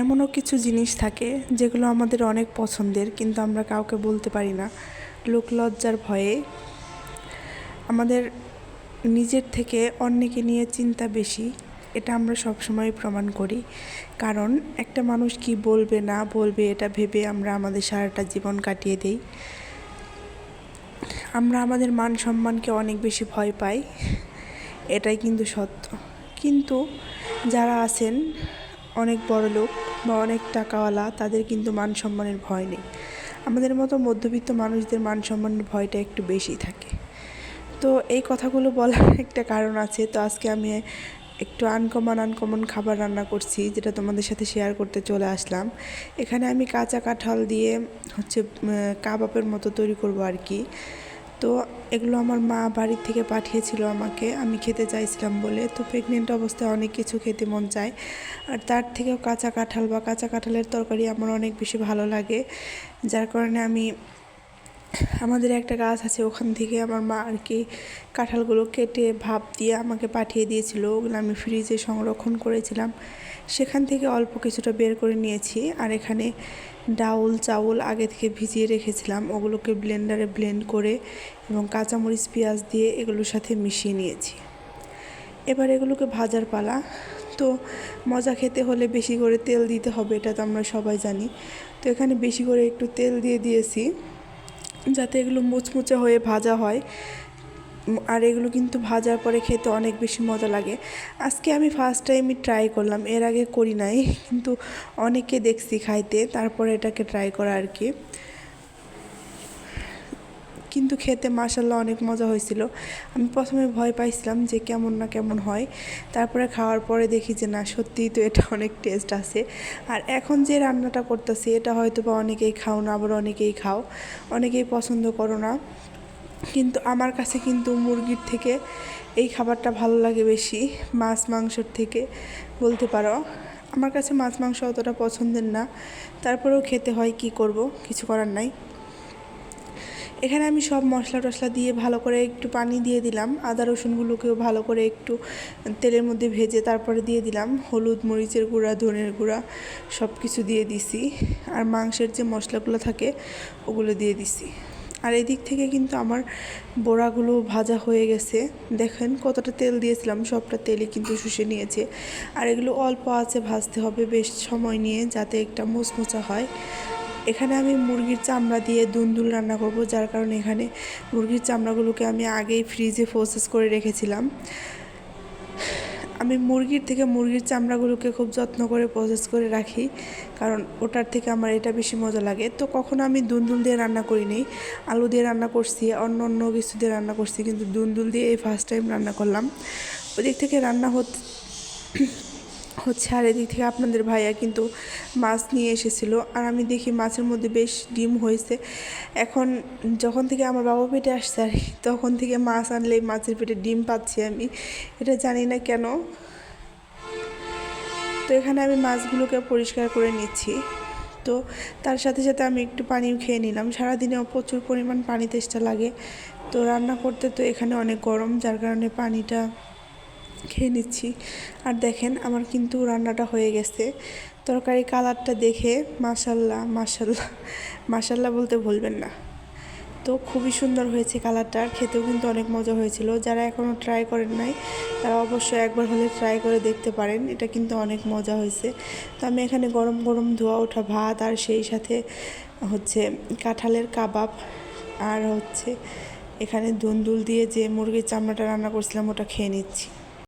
এমনও কিছু জিনিস থাকে যেগুলো আমাদের অনেক পছন্দের, কিন্তু আমরা কাউকে বলতে পারি না। লোক লজ্জার ভয়ে আমাদের নিজের থেকে অন্যকে নিয়ে চিন্তা বেশি, এটা আমরা সবসময় প্রমাণ করি। কারণ একটা মানুষ কি বলবে না বলবে এটা ভেবে আমরা আমাদের সারাটা জীবন কাটিয়ে দিই। আমরা আমাদের মান সম্মানকে অনেক বেশি ভয় পাই, এটাই কিন্তু সত্য। কিন্তু যারা আছেন অনেক বড় লোক বা অনেক টাকাওয়ালা তাদের কিন্তু মান সম্মানের ভয় নেই। আমাদের মতো মধ্যবিত্ত মানুষদের মান সম্মানের ভয়টা একটু বেশি থাকে। তো এই কথাগুলো বলার একটা কারণ আছে। তো আজকে আমি একটু আনকমন আনকমন খাবার রান্না করছি যেটা তোমাদের সাথে শেয়ার করতে চলে আসলাম। এখানে আমি কাঁচা কাঁঠাল দিয়ে হচ্ছে উম, কাবাবের মতো তৈরি করব আর কি। তো এগুলো আমার মা বাড়ির থেকে পাঠিয়েছিল আমাকে। আমি খেতে চাইছিলাম বলে। তো প্রেগনেন্ট অবস্থায় অনেক কিছু খেতে মন চায়। আর তার থেকেও কাঁচা কাঁঠাল বা কাঁচা কাঁঠালের তরকারি আমার অনেক বেশি ভালো লাগে। যার কারণে আমি, আমাদের একটা গাছ আছে, ওখান থেকে আমার মা আর কি কাঁঠালগুলো কেটে, ভাপ দিয়ে আমাকে পাঠিয়ে দিয়েছিল। ওগুলো আমি ফ্রিজে সংরক্ষণ করেছিলাম। সেখান থেকে অল্প কিছুটা বের করে নিয়েছি। আর এখানে ডাউল চাউল আগে থেকে ভিজিয়ে রেখেছিলাম। ওগুলোকে ব্লেন্ডারে ব্লেন্ড করে এবং কাঁচামরিচ, পেঁয়াজ দিয়ে এগুলোর সাথে মিশিয়ে নিয়েছি। এবার এগুলোকে ভাজার পালা। তো মজা খেতে হলে বেশি করে তেল দিতে হবে, এটা তো আমরা সবাই জানি। তো এখানে বেশি করে একটু তেল দিয়ে দিয়েছি, যাতে এগুলো মুচমুচে হয়ে ভাজা হয়। আর এগুলো কিন্তু ভাজার পরে খেতে অনেক বেশি মজা লাগে। আজকে আমি ফার্স্ট টাইমই ট্রাই করলাম, এর আগে করি নাই, কিন্তু অনেকে দেখছি খাইতে, তারপরে এটাকে ট্রাই করা আর কি। কিন্তু খেতে মাসাল্লাহ অনেক মজা হয়েছিল। আমি প্রথমে ভয় পাইছিলাম যে কেমন না কেমন হয়। তারপরে খাওয়ার পরে দেখি যে না, সত্যিই তো এটা অনেক টেস্ট আছে। আর এখন যে রান্নাটা করতেছি, এটা হয়তো বা অনেকেই খাও না, আবার অনেকেই খাও, অনেকেই পছন্দ করো না। কিন্তু আমার কাছে কিন্তু মুরগির থেকে এই খাবারটা ভালো লাগে বেশি, মাছ মাংসর থেকে বলতে পারো। আমার কাছে মাছ মাংস অতটা পছন্দের না, তারপরেও খেতে হয় কি করব কিছু করার নাই। এখানে আমি সব মশলা টশলা দিয়ে ভালো করে একটু পানি দিয়ে দিলাম, আদা রসুনগুলোকেও ভালো করে একটু তেলের মধ্যে ভেজে তারপরে দিয়ে দিলাম, হলুদ মরিচের গুঁড়া, ধনের গুঁড়া সব কিছু দিয়ে দিছি, আর মাংসের যে মশলাগুলো থাকে ওগুলো দিয়ে দিছি। আর এদিক থেকে কিন্তু আমার বড়াগুলো ভাজা হয়ে গেছে। দেখেন কতটা তেল দিয়েছিলাম, সবটা তেলই কিন্তু শুষে নিয়েছে। আর এগুলো অল্প আছে ভাজতে হবে, বেশ সময় নিয়ে যাতে একটা মোচমোচা হয়। এখানে আমি মুরগির চামড়া দিয়ে দুন্দুল রান্না করব, যার কারণে এখানে মুরগির চামড়াগুলোকে আমি আগেই ফ্রিজে প্রসেস করে রেখেছিলাম। আমি মুরগির থেকে মুরগির চামড়াগুলোকে খুব যত্ন করে প্রসেস করে রাখি, কারণ ওটার থেকে আমার এটা বেশি মজা লাগে। তো কখনো আমি দুনদুল দিয়ে রান্না করিনি, আলু দিয়ে রান্না করছি, অন্য অন্য কিছু দিয়ে রান্না করছি, কিন্তু দুনদুল দিয়ে এই ফার্স্ট টাইম রান্না করলাম। ওদিক থেকে রান্না হতে হচ্ছে আর এদিক থেকে আপনাদের ভাইয়া কিন্তু মাছ নিয়ে এসেছিল। আর আমি দেখি মাছের মধ্যে বেশ ডিম হয়েছে। এখন যখন থেকে আমার বাবা পেটে আসছে আর তখন থেকে মাছ আনলে মাছের পেটে ডিম পাচ্ছি আমি। এটা জানি না কেন। তো এখানে আমি মাছগুলোকে পরিষ্কার করে নিচ্ছি। তো তার সাথে সাথে আমি একটু পানিও খেয়ে নিলাম। সারাদিনেও প্রচুর পরিমাণ পানি তেষ্টা লাগে। তো রান্না করতে তো এখানে অনেক গরম, যার কারণে পানিটা খেয়ে নিচ্ছি। আর দেখেন আমার কিন্তু রান্নাটা হয়ে গেছে। তরকারি কালারটা দেখে মাশাল্লাহ মাশাল্লাহ মাশাল্লাহ বলতে ভুলবেন না। তো খুবই সুন্দর হয়েছে কালারটা, আর খেতেও কিন্তু অনেক মজা হয়েছিল। যারা এখনও ট্রাই করেন নাই, তারা অবশ্যই একবার হলে ট্রাই করে দেখতে পারেন। এটা কিন্তু অনেক মজা হয়েছে। তো আমি এখানে গরম গরম ধোয়া ওঠা ভাত, আর সেই সাথে হচ্ছে কাঁঠালের কাবাব, আর হচ্ছে এখানে দুন্দুল দিয়ে যে মুরগির চামড়াটা রান্না করছিলাম, ওটা খেয়ে নিচ্ছি।